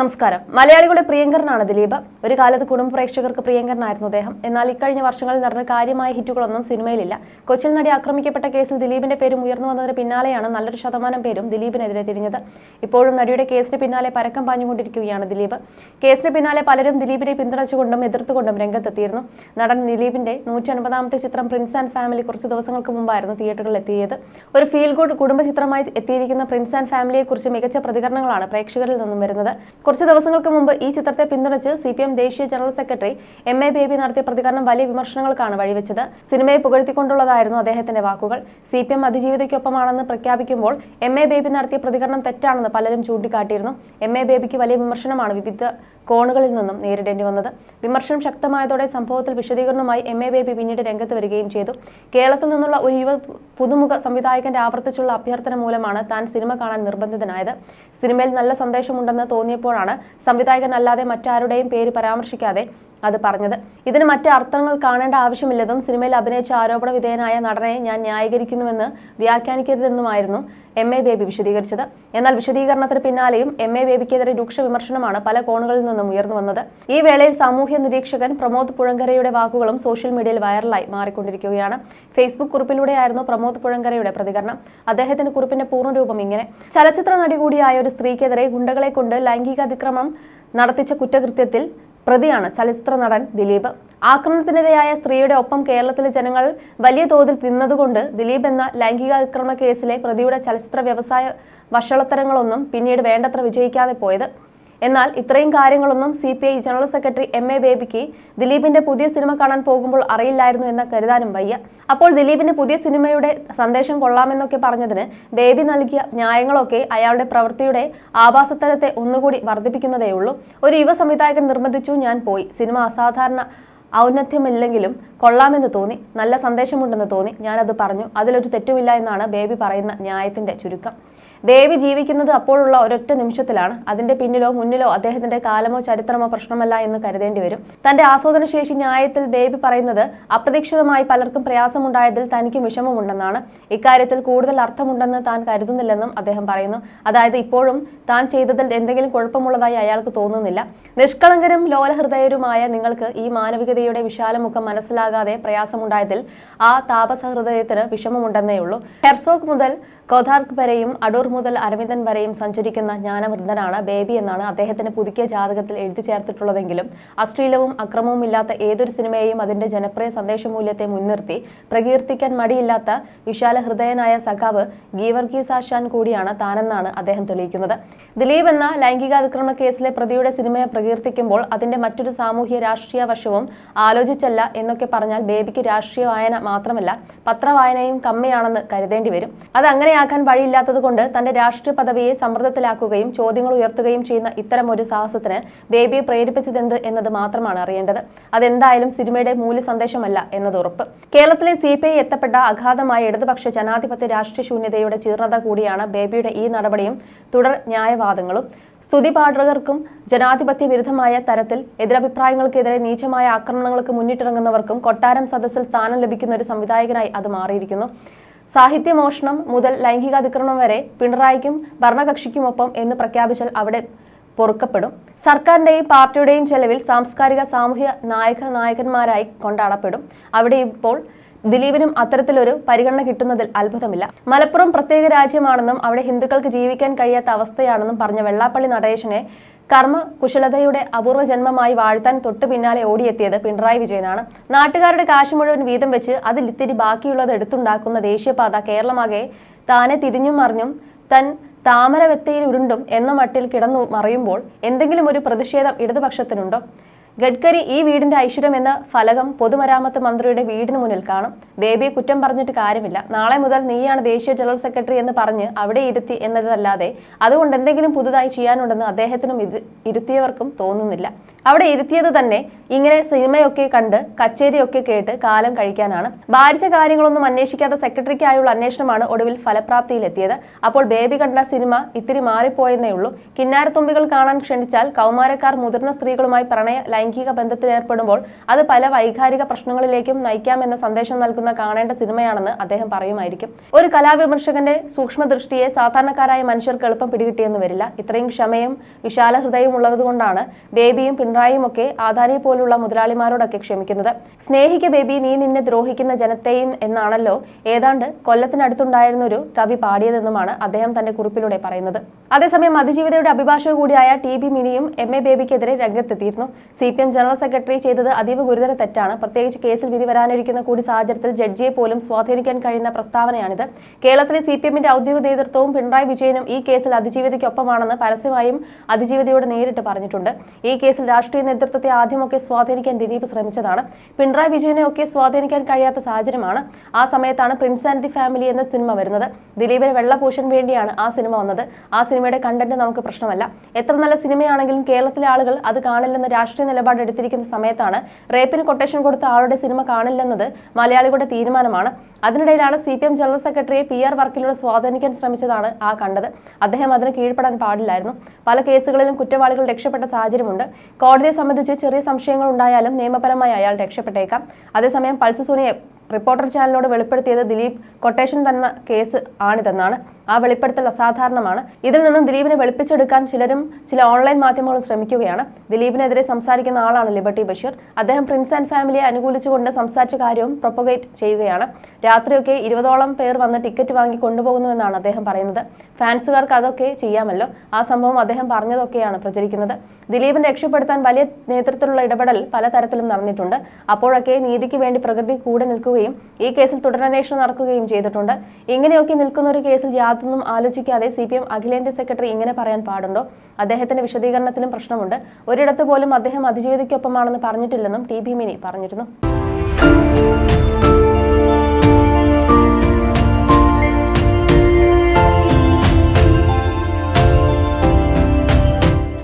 നമസ്കാരം. മലയാളികളുടെ പ്രിയങ്കരനാണ് ദിലീപ്. ഒരു കാലത്ത് കുടുംബ പ്രേക്ഷകർക്ക് പ്രിയങ്കരനായിരുന്നു അദ്ദേഹം. എന്നാൽ ഇക്കഴിഞ്ഞ വർഷങ്ങളിൽ നടന്ന കാര്യമായ ഹിറ്റുകളൊന്നും സിനിമയിലില്ല. കൊച്ചിൽ നടി ആക്രമിക്കപ്പെട്ട കേസിൽ ദിലീപിന്റെ പേരും ഉയർന്നു വന്നതിന് പിന്നാലെയാണ് നല്ലൊരു ശതമാനം പേരും ദിലീപിനെതിരെ തിരിഞ്ഞത്. ഇപ്പോഴും നടിയുടെ കേസിന് പിന്നാലെ പരക്കം പാഞ്ഞുകൊണ്ടിരിക്കുകയാണ് ദിലീപ്. കേസിന് പിന്നാലെ പലരും ദിലീപിനെ പിന്തുണച്ചുകൊണ്ടും എതിർത്തുകൊണ്ടും രംഗത്തെത്തിയിരുന്നു. നടൻ ദിലീപിന്റെ നൂറ്റി അൻപതാമത്തെ ചിത്രം പ്രിൻസ് ആൻഡ് ഫാമിലി കുറച്ച് ദിവസങ്ങൾക്ക് മുമ്പായിരുന്നു തിയേറ്ററുകളിൽ എത്തിയത്. ഒരു ഫീൽ ഗുഡ് കുടുംബ ചിത്രമായി എത്തിയിരിക്കുന്ന പ്രിൻസ് ആൻഡ് ഫാമിലിയെക്കുറിച്ച് മികച്ച പ്രതികരണങ്ങളാണ് പ്രേക്ഷകരിൽ നിന്നും വരുന്നത്. കുറച്ച് ദിവസങ്ങൾക്ക് മുമ്പ് ഈ ചിത്രത്തെ പിന്തുണച്ച് സി പി എം ദേശീയ general secretary M A Baby നടത്തിയ പ്രതികരണം വലിയ വിമർശനങ്ങൾക്കാണ് വഴിവെച്ചത്. സിനിമയെ പുകഴ്ത്തിക്കൊണ്ടുള്ളതായിരുന്നു അദ്ദേഹത്തിന്റെ വാക്കുകൾ. സി പി എം അതിജീവിതയ്ക്കൊപ്പമാണെന്ന് പ്രഖ്യാപിക്കുമ്പോൾ എം എ ബേബി നടത്തിയ പ്രതികരണം തെറ്റാണെന്ന് പലരും ചൂണ്ടിക്കാട്ടിയിരുന്നു. എം എ ബേബിക്ക് വലിയ വിമർശനമാണ് വിവിധ കോണുകളിൽ നിന്നും നേരിടേണ്ടി വന്നത്. വിമർശനം ശക്തമായതോടെ സംഭവത്തിൽ വിശദീകരണവുമായി എം എ ബേബി പിന്നീട് രംഗത്ത് വരികയും ചെയ്തു. കേരളത്തിൽ നിന്നുള്ള ഒരു യുവ പുതുമുഖ സംവിധായകന്റെ ആവർത്തിച്ചുള്ള അഭ്യർത്ഥന മൂലമാണ് താൻ സിനിമ കാണാൻ നിർബന്ധിതനായത്. സിനിമയിൽ നല്ല സന്ദേശമുണ്ടെന്ന് തോന്നിയപ്പോഴാണ് സംവിധായകൻ അല്ലാതെ മറ്റാരുടെയും പേര് പരാമർശിക്കാതെ അത് പറഞ്ഞത്. ഇതിന് മറ്റ് അർത്ഥങ്ങൾ കാണേണ്ട ആവശ്യമില്ലെന്നും സിനിമയിൽ അഭിനയിച്ച ആരോപണ വിധേയനായ നടനെ ഞാൻ ന്യായീകരിക്കുന്നുവെന്ന് വ്യാഖ്യാനിക്കരുതെന്നുമായിരുന്നു എം എ ബേബി വിശദീകരിച്ചത്. എന്നാൽ വിശദീകരണത്തിന് പിന്നാലെയും എം എ ബേബിക്കെതിരെ രൂക്ഷ വിമർശനമാണ് പല കോണുകളിൽ നിന്നും ഉയർന്നു വന്നത്. ഈ വേളയിൽ സാമൂഹ്യ നിരീക്ഷകൻ പ്രമോദ് പുഴങ്കരയുടെ വാക്കുകളും സോഷ്യൽ മീഡിയയിൽ വൈറലായി മാറിക്കൊണ്ടിരിക്കുകയാണ്. ഫേസ്ബുക്ക് കുറിപ്പിലൂടെയായിരുന്നു പ്രമോദ് പുഴങ്കരയുടെ പ്രതികരണം. അദ്ദേഹത്തിന്റെ കുറിപ്പിന്റെ പൂർണരൂപം ഇങ്ങനെ. ചലച്ചിത്ര നടി കൂടിയായ ഒരു സ്ത്രീക്കെതിരെ ഗുണ്ടകളെ കൊണ്ട് ലൈംഗിക അതിക്രമം നടത്തിച്ച കുറ്റകൃത്യത്തിൽ പ്രതിയാണ് ചലച്ചിത്ര നടൻ ദിലീപ്. ആക്രമണത്തിനിരയായ സ്ത്രീയുടെ ഒപ്പം കേരളത്തിലെ ജനങ്ങൾ വലിയ തോതിൽ നിന്നതുകൊണ്ട് ദിലീപ് എന്ന ലൈംഗികാതിക്രമ കേസിലെ പ്രതിയുടെ ചലച്ചിത്ര വ്യവസായ വഷളത്തരങ്ങളൊന്നും പിന്നീട് വേണ്ടത്ര വിജയിക്കാതെ പോയത്. എന്നാൽ ഇത്രയും കാര്യങ്ങളൊന്നും C P I general secretary M A ബേബിക്ക് ദിലീപിന്റെ പുതിയ സിനിമ കാണാൻ പോകുമ്പോൾ അറിയില്ലായിരുന്നു എന്ന് കരുതാനും വയ്യ. അപ്പോൾ ദിലീപിന്റെ പുതിയ സിനിമയുടെ സന്ദേശം കൊള്ളാമെന്നൊക്കെ പറഞ്ഞതിന് ബേബി നൽകിയ ന്യായങ്ങളൊക്കെ അയാളുടെ പ്രവൃത്തിയുടെ ആഭാസത്തരത്തെ ഒന്നുകൂടി വർദ്ധിപ്പിക്കുന്നതേയുള്ളൂ. ഒരു യുവ സംവിധായകൻ നിർബന്ധിച്ചു ഞാൻ പോയി. സിനിമ അസാധാരണ ഔന്നത്യമില്ലെങ്കിലും കൊള്ളാമെന്ന് തോന്നി. നല്ല സന്ദേശമുണ്ടെന്ന് തോന്നി. ഞാനത് പറഞ്ഞു. അതിലൊരു തെറ്റുമില്ല എന്നാണ് ബേബി പറയുന്ന ന്യായത്തിന്റെ ചുരുക്കം. ബേബി ജീവിക്കുന്നത് അപ്പോഴുള്ള ഒരൊറ്റ നിമിഷത്തിലാണ്. അതിന്റെ പിന്നിലോ മുന്നിലോ അദ്ദേഹത്തിന്റെ കാലമോ ചരിത്രമോ പ്രശ്നമല്ല എന്ന് കരുതേണ്ടി വരും. തന്റെ ആസ്വാദനശേഷി ന്യായത്തിൽ ബേബി പറയുന്നത് അപ്രതീക്ഷിതമായി പലർക്കും പ്രയാസമുണ്ടായതിൽ തനിക്ക് വിഷമമുണ്ടെന്നാണ്. ഇക്കാര്യത്തിൽ കൂടുതൽ അർത്ഥമുണ്ടെന്ന് താൻ കരുതുന്നില്ലെന്നും അദ്ദേഹം പറയുന്നു. അതായത് ഇപ്പോഴും താൻ ചെയ്തതിൽ എന്തെങ്കിലും കുഴപ്പമുള്ളതായി അയാൾക്ക് തോന്നുന്നില്ല. നിഷ്കളങ്കരും ലോലഹൃദയരുമായ നിങ്ങൾക്ക് ഈ മാനവികതയുടെ വിശാലമുഖം മനസ്സിലാകാതെ പ്രയാസമുണ്ടായതിൽ ആ താപസഹൃദയത്തിന് വിഷമമുണ്ടെന്നേ ഉള്ളൂ ഹെർസോഗ് മുതൽ കോഥാർക്ക് വരെയും അടൂർ മുതൽ അരവിന്ദൻ വരെയും സഞ്ചരിക്കുന്ന ജ്ഞാനവൃദ്ധനാണ് ബേബി എന്നാണ് അദ്ദേഹത്തിന് പുതുക്കിയ ജാതകത്തിൽ എഴുതി ചേർത്തിട്ടുള്ളതെങ്കിലും അശ്ലീലവും അക്രമവും ഇല്ലാത്ത ഏതൊരു സിനിമയെയും അതിന്റെ ജനപ്രിയ സന്ദേശമൂല്യത്തെ മുൻനിർത്തി പ്രകീർത്തിക്കാൻ മടിയില്ലാത്ത വിശാല ഹൃദയനായ സഖാവ് ഗീവർഗീസ് ആശാൻ കൂടിയാണ് താനെന്നാണ് അദ്ദേഹം തെളിയിക്കുന്നത്. ദിലീപ് എന്ന ലൈംഗികാതിക്രമണ കേസിലെ പ്രതിയുടെ സിനിമയെ പ്രകീർത്തിക്കുമ്പോൾ അതിന്റെ മറ്റൊരു സാമൂഹ്യ രാഷ്ട്രീയ വശവും ആലോചിച്ചല്ല എന്നൊക്കെ പറഞ്ഞാൽ ബേബിക്ക് രാഷ്ട്രീയ വായന മാത്രമല്ല പത്രവായനയും കമ്മിയാണെന്ന് കരുതേണ്ടി വരും. അത് അങ്ങനെയാക്കാൻ വഴിയില്ലാത്തത് കൊണ്ട് തന്റെ രാഷ്ട്രീയ പദവിയെ സമ്മർദ്ദത്തിലാക്കുകയും ചോദ്യങ്ങൾ ഉയർത്തുകയും ചെയ്യുന്ന ഇത്തരം ഒരു സാഹസത്തിന് ബേബിയെ പ്രേരിപ്പിച്ചതെന്ത് എന്നത് മാത്രമാണ് അറിയേണ്ടത്. അതെന്തായാലും സിനിമയുടെ മൂല്യ സന്ദേശമല്ല എന്നത് ഉറപ്പ്. കേരളത്തിലെ സി പി ഐ എത്തപ്പെട്ട അഗാധമായ ഇടതുപക്ഷ ജനാധിപത്യ രാഷ്ട്രീയ ശൂന്യതയുടെ ചീർണത കൂടിയാണ് ബേബിയുടെ ഈ നടപടിയും തുടർ ന്യായവാദങ്ങളും. സ്തുതിപാഠകർക്കും ജനാധിപത്യ വിരുദ്ധമായ തരത്തിൽ എതിരഭിപ്രായങ്ങൾക്കെതിരെ നീചമായ ആക്രമണങ്ങൾക്ക് മുന്നിട്ടിറങ്ങുന്നവർക്കും കൊട്ടാരം സദസ്സിൽ സ്ഥാനം ലഭിക്കുന്ന ഒരു സംവിധായകനായി അത് മാറിയിരിക്കുന്നു. സാഹിത്യമോഷണം മുതൽ ലൈംഗികാതിക്രമണം വരെ പിണറായിക്കും ഭരണകക്ഷിക്കുമൊപ്പം എന്ന് പ്രഖ്യാപിച്ചാൽ അവിടെ പൊറുക്കപ്പെടും. സർക്കാരിന്റെയും പാർട്ടിയുടെയും ചെലവിൽ സാംസ്കാരിക സാമൂഹ്യ നായക നായകന്മാരായി കൊണ്ടാടപ്പെടും. അവിടെ ഇപ്പോൾ ദിലീപിനും അത്തരത്തിലൊരു പരിഗണന കിട്ടുന്നതിൽ അത്ഭുതമില്ല. മലപ്പുറം പ്രത്യേക രാജ്യമാണെന്നും അവിടെ ഹിന്ദുക്കൾക്ക് ജീവിക്കാൻ കഴിയാത്ത അവസ്ഥയാണെന്നും പറഞ്ഞ വെള്ളാപ്പള്ളി നടേശനെ കർമ്മ കുശലതയുടെ അപൂർവ ജന്മമായി വാഴ്ത്താൻ തൊട്ടു പിന്നാലെ ഓടിയെത്തിയത് പിണറായി വിജയനാണ്. നാട്ടുകാരുടെ കാശ് മുഴുവൻ വീതം വെച്ച് അതിൽ ഇത്തിരി ബാക്കിയുള്ളത് എടുത്തുണ്ടാക്കുന്ന ദേശീയപാത കേരളമാകെ താനെ തിരിഞ്ഞും മറിഞ്ഞും തൻ താമരവെത്തയിൽ ഉരുണ്ടും എന്ന മട്ടിൽ കിടന്നു മറിയുമ്പോൾ എന്തെങ്കിലും ഒരു പ്രതിഷേധം ഇടതുപക്ഷത്തിനുണ്ടോ? ഗഡ്കരി ഈ വീടിന്റെ ഐശ്വര്യം എന്ന ഫലകം പൊതുമരാമത്ത് മന്ത്രിയുടെ വീടിന് മുന്നിൽ കാണും. ബേബിയെ കുറ്റം പറഞ്ഞിട്ട് കാര്യമില്ല. നാളെ മുതൽ നീയാണ് ദേശീയ ജനറൽ സെക്രട്ടറി എന്ന് പറഞ്ഞ് അവിടെ ഇരുത്തി എന്നതല്ലാതെ അതുകൊണ്ട് എന്തെങ്കിലും പുതുതായി ചെയ്യാനുണ്ടെന്ന് അദ്ദേഹത്തിനും ഇത് ഇരുത്തിയവർക്കും തോന്നുന്നില്ല. അവിടെ ഇരുത്തിയത് തന്നെ ഇങ്ങനെ സിനിമയൊക്കെ കണ്ട് കച്ചേരിയൊക്കെ കേട്ട് കാലം കഴിക്കാനാണ്. ഭാരിച്ച കാര്യങ്ങളൊന്നും അന്വേഷിക്കാത്ത സെക്രട്ടറിക്കായുള്ള അന്വേഷണമാണ് ഒടുവിൽ ഫലപ്രാപ്തിയിലെത്തിയത്. അപ്പോൾ ബേബി കണ്ട സിനിമ ഇത്തിരി മാറിപ്പോയെന്നേ ഉള്ളൂ. കിന്നാരത്തുമ്പികൾ കാണാൻ ക്ഷണിച്ചാൽ കൗമാരക്കാർ മുതിർന്ന സ്ത്രീകളുമായി പ്രണയ ലൈംഗിക ബന്ധത്തിൽ ഏർപ്പെടുമ്പോൾ അത് പല വൈകാരിക പ്രശ്നങ്ങളിലേക്കും നയിക്കാമെന്ന സന്ദേശം നൽകുന്ന കാണേണ്ട സിനിമയാണെന്ന് അദ്ദേഹം പറയുമായിരിക്കും. ഒരു കലാവിമർശകന്റെ സൂക്ഷ്മദൃഷ്ടിയെ സാധാരണക്കാരായ മനുഷ്യർക്ക് എളുപ്പം പിടികിട്ടിയെന്ന് വരില്ല. ഇത്രയും ക്ഷമയും വിശാല ഹൃദയവും ഉള്ളതുകൊണ്ടാണ് ബേബിയും പിണറായിയും ഒക്കെ ആദാനിയെ പോലുള്ള മുതലാളിമാരോടൊക്കെ ക്ഷമിക്കുന്നത്. സ്നേഹിക്ക ബേബി നീ നിന്നെ ദ്രോഹിക്കുന്ന ജനത്തെയും എന്നാണല്ലോ ഏതാണ്ട് കൊല്ലത്തിനടുത്തുണ്ടായിരുന്ന ഒരു കവി പാടിയതെന്നുമാണ് അദ്ദേഹം തന്റെ കുറിപ്പിലൂടെ പറയുന്നത്. അതേസമയം അതിജീവിതയുടെ അഭിഭാഷക കൂടിയായ ടി ബി മിനിയും എം എ ബേബിക്കെതിരെ രംഗത്തെത്തിയിരുന്നു. C P M general secretary ചെയ്തത് അതീവ ഗുരുതര തെറ്റാണ്. പ്രത്യേകിച്ച് കേസിൽ വിധി വരാനിരിക്കുന്ന കൂടി സാഹചര്യത്തിൽ ജഡ്ജിയെ പോലും സ്വാധീനിക്കാൻ കഴിയുന്ന പ്രസ്താവനയാണിത്. കേരളത്തിലെ സി പി എമ്മിന്റെ ഔദ്യോഗിക നേതൃത്വവും പിണറായി വിജയനും ഈ കേസിൽ അതിജീവിതയ്ക്കൊപ്പമാണെന്ന് പരസ്യമായും അതിജീവിതയോട് നേരിട്ട് പറഞ്ഞിട്ടുണ്ട്. ഈ കേസിൽ രാഷ്ട്രീയ നേതൃത്വത്തെ ആദ്യമൊക്കെ സ്വാധീനിക്കാൻ ദിലീപ് ശ്രമിച്ചതാണ്. പിണറായി വിജയനെ ഒക്കെ സ്വാധീനിക്കാൻ കഴിയാത്ത സാഹചര്യമാണ്. ആ സമയത്താണ് പ്രിൻസ് ആൻഡ് ദി ഫാമിലി എന്ന സിനിമ വരുന്നത്. ദിലീപിന് വെള്ളപൂഷൻ വേണ്ടിയാണ് ആ സിനിമ വന്നത്. ആ സിനിമയുടെ കണ്ടന്റ് നമുക്ക് പ്രശ്നമല്ല. എത്ര നല്ല സിനിമയാണെങ്കിലും കേരളത്തിലെ ആളുകൾ അത് കാണില്ലെന്ന് രാഷ്ട്രീയ നിലപാട് എടുത്തിരിക്കുന്ന സമയത്താണ് റേപ്പിന് കൊട്ടേഷൻ കൊടുത്ത ആളുടെ സിനിമ കാണില്ലെന്നത് മലയാളികളുടെ തീരുമാനമാണ്. അതിനിടയിലാണ് സി പി എം ജനറൽ സെക്രട്ടറിയെ പി ആർ വർക്കിലൂടെ സ്വാധീനിക്കാൻ ശ്രമിച്ചതാണ് ആ കണ്ടത്. അദ്ദേഹം അതിന് കീഴ്പ്പെടാൻ പാടില്ലായിരുന്നു. പല കേസുകളിലും കുറ്റവാളികൾ രക്ഷപ്പെട്ട സാഹചര്യമുണ്ട്. കോടതിയെ സംബന്ധിച്ച് ചെറിയ സംശയങ്ങൾ ഉണ്ടായാലും നിയമപരമായി അയാൾ രക്ഷപ്പെട്ടേക്കാം. അതേസമയം പൾസ് റിപ്പോർട്ടർ ചാനലിനോട് വെളിപ്പെടുത്തിയത് ദിലീപ് കൊട്ടേഷൻ തന്ന കേസ് ആണിതെന്നാണ്. ആ വെളിപ്പെടുത്തൽ അസാധാരണമാണ്. ഇതിൽ നിന്നും ദിലീപിനെ വെളുപ്പിച്ചെടുക്കാൻ ചിലരും ചില ഓൺലൈൻ മാധ്യമങ്ങളും ശ്രമിക്കുകയാണ്. ദിലീപിനെതിരെ സംസാരിക്കുന്ന ആളാണ് ലിബർട്ടി ബഷീർ. അദ്ദേഹം പ്രിൻസ് ആൻഡ് ഫാമിലിയെ അനുകൂലിച്ചുകൊണ്ട് സംസാരിച്ച കാര്യവും പ്രൊപ്പഗേറ്റ് ചെയ്യുകയാണ്. രാത്രിയൊക്കെ ഇരുപതോളം പേർ വന്ന് ടിക്കറ്റ് വാങ്ങി കൊണ്ടുപോകുന്നുവെന്നാണ് അദ്ദേഹം പറയുന്നത്. ഫാൻസുകാർക്ക് അതൊക്കെ ചെയ്യാമല്ലോ. ആ സംഭവം അദ്ദേഹം പറഞ്ഞതൊക്കെയാണ് പ്രചരിക്കുന്നത്. ദിലീപിനെ രക്ഷപ്പെടുത്താൻ വലിയ നേതൃത്വത്തിലുള്ള ഇടപെടൽ പലതരത്തിലും നടന്നിട്ടുണ്ട്. അപ്പോഴൊക്കെ നീതിക്ക് വേണ്ടി പ്രകൃതി കൂടെ നിൽക്കുകയും ഈ കേസിൽ തുടരന്വേഷണം നടക്കുകയും ചെയ്തിട്ടുണ്ട്. ഇങ്ങനെയൊക്കെ നിൽക്കുന്ന ഒരു കേസിൽ യാതൊന്നും ആലോചിക്കാതെ സി പി എം അഖിലേന്ത്യാ സെക്രട്ടറി ഇങ്ങനെ പറയാൻ പാടുണ്ടോ? അദ്ദേഹത്തിന്റെ വിശദീകരണത്തിലും പ്രശ്നമുണ്ട്. ഒരിടത്ത് പോലും അദ്ദേഹം അതിജീവിതയ്ക്കൊപ്പമാണെന്ന് പറഞ്ഞിട്ടില്ലെന്നും ടി ബി മിനി പറഞ്ഞിരുന്നു.